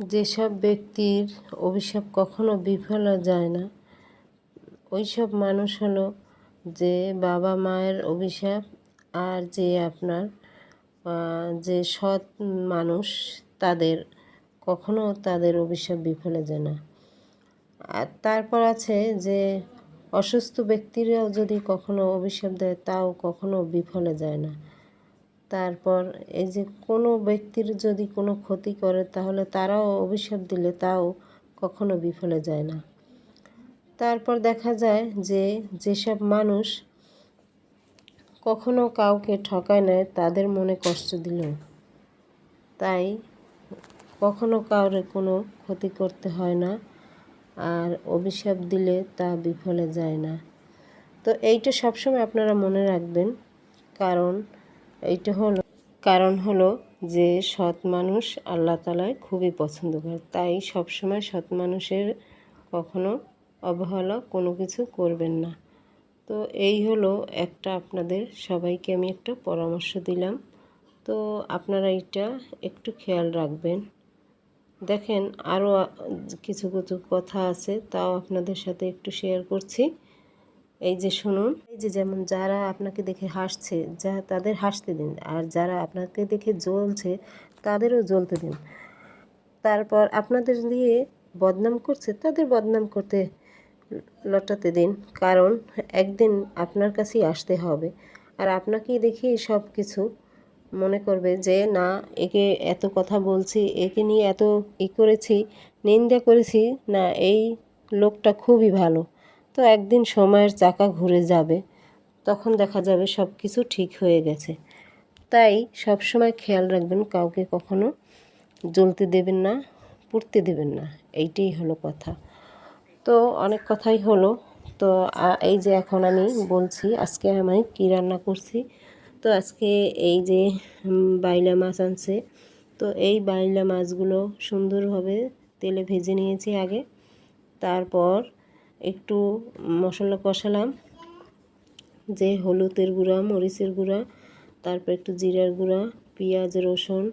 যেসব ব্যক্তির অভিশাপ কখনো বিফল যায় না, ওইসব মানুষ হলো যে বাবা মায়ের অভিশাপ আর যে আপনার যে সৎ মানুষ, তাদের, কখনো তাদের অভিশাপ বিফলে যায় না। আর তারপর আছে যে অসুস্থ ব্যক্তিরাও যদি কখনো অভিশাপ দেয়, তাও কখনো বিফলে যায় না। তারপর এই যে কোনো ব্যক্তির যদি কোনো ক্ষতি করে, তাহলে তারাও অভিশাপ দিলে তাও কখনো বিফলে যায় না। তারপর দেখা যায় যে যেসব মানুষ কখনো কাউকে ঠকায় নেয় তাদের মনে কষ্ট দিল তাই কখনো কাউরে কোনো ক্ষতি করতে হয় না, আর অভিশাপ দিলে তা বিফলে যায় না। তো এইটা সবসময় আপনারা মনে রাখবেন, কারণ এইটা হলো কারণ হলো যে সৎ মানুষ আল্লাহ তালায় খুবই পছন্দ করে তাই সবসময় সৎ মানুষের কখনো অবহেলা কোনো কিছু করবেন না। তো এই হলো একটা আপনাদের সবাইকে আমি একটা পরামর্শ দিলাম। তো আপনারা এটা একটু খেয়াল রাখবেন। দেখেন আরও কিছু কিছু কথা আছে, তাও আপনাদের সাথে একটু শেয়ার করছি। এই যে শুনুন, এই যে যেমন যারা আপনাকে দেখে হাসছে, যা তাদের হাসতে দিন, আর যারা আপনাকে দেখে জ্বলছে, তাদেরও জ্বলতে দিন। তারপর আপনাদের দিয়ে বদনাম করছে, তাদের বদনাম করতে লটাতে দিন, কারণ একদিন আপনার কাছেই আসতে হবে। আর আপনাকেই দেখেই সব কিছু মনে করবে যে, না, একে এত কথা বলছি, একে নিয়ে এত ই করেছি, নিন্দা করেছি, না, এই লোকটা খুবই ভালো। তো একদিন সময়ের চাকা ঘুরে যাবে, তখন দেখা যাবে সব কিছু ঠিক হয়ে গেছে। তাই সব সময় খেয়াল রাখবেন, কাউকে কখনো জ্বলতে দেবেন না, পুড়তে দেবেন না, এইটাই হলো কথা। তো অনেক কথাই হলো। তো এই যে এখন আমি বলছি, আজকে আমি কী রান্না করছি? তো আজকে এই যে বাইলা মাছ আনছে। তো এই বাইলা মাছগুলো সুন্দরভাবে তেলে ভেজে নিয়েছি আগে। তারপর একটু মশলা কষালাম, যে হলুদের গুঁড়া, মরিচের গুঁড়া, তারপর একটু জিরার গুঁড়া, পেঁয়াজ, রসুন,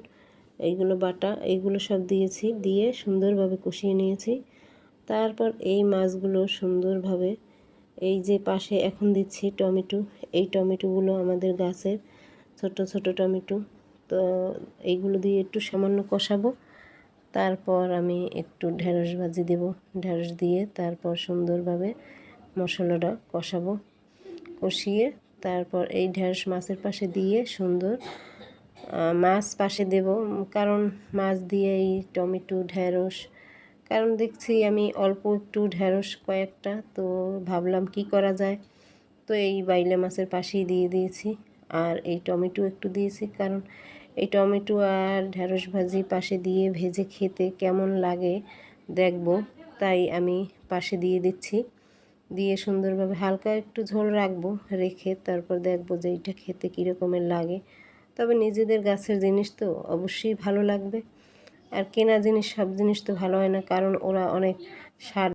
এইগুলো বাটা, এইগুলো সব দিয়েছি, দিয়ে সুন্দরভাবে কষিয়ে নিয়েছি। তারপর এই মাছগুলো সুন্দরভাবে এই যে পাশে এখন দিচ্ছি টমেটো, এই টমেটোগুলো আমাদের গাছের ছোট ছোট টমেটো, তো এইগুলো দিয়ে একটু সামান্য কষাবো। তারপর আমি একটু ঢেঁড়স ভাজি দেব। ঢেঁড়স দিয়ে তারপর সুন্দরভাবে মশলাটা কষাবো। কষিয়ে তারপর এই ঢেঁড়স মাছের পাশে দিয়ে সুন্দর মাছ পাশে দেব। কারণ মাছ দিয়ে এই টমেটো, ঢেঁড়স, কারণ দেখছি আমি অল্প একটু ঢেঁড়স কয়েকটা, তো ভাবলাম কি করা যায়? তো এই বাইলে মাছের পাশেই দিয়ে দিয়েছি। আর এই টমেটো একটু দিয়েছি, কারণ এই টমেটো আর ঢেঁড়স ভাজি পাশে দিয়ে ভেজে খেতে কেমন লাগে দেখব। তাই আমি পাশে দিয়ে দিচ্ছি। দিয়ে সুন্দরভাবে হালকা একটু ঝোল রাখব, রেখে তারপর দেখব যে এইটা খেতে কীরকমের লাগে। তবে নিজেদের গাছের জিনিস তো অবশ্যই ভালো লাগবে। আর কেনা জিনিস, সব জিনিস তো ভালো হয় না, কারণ ওরা অনেক সার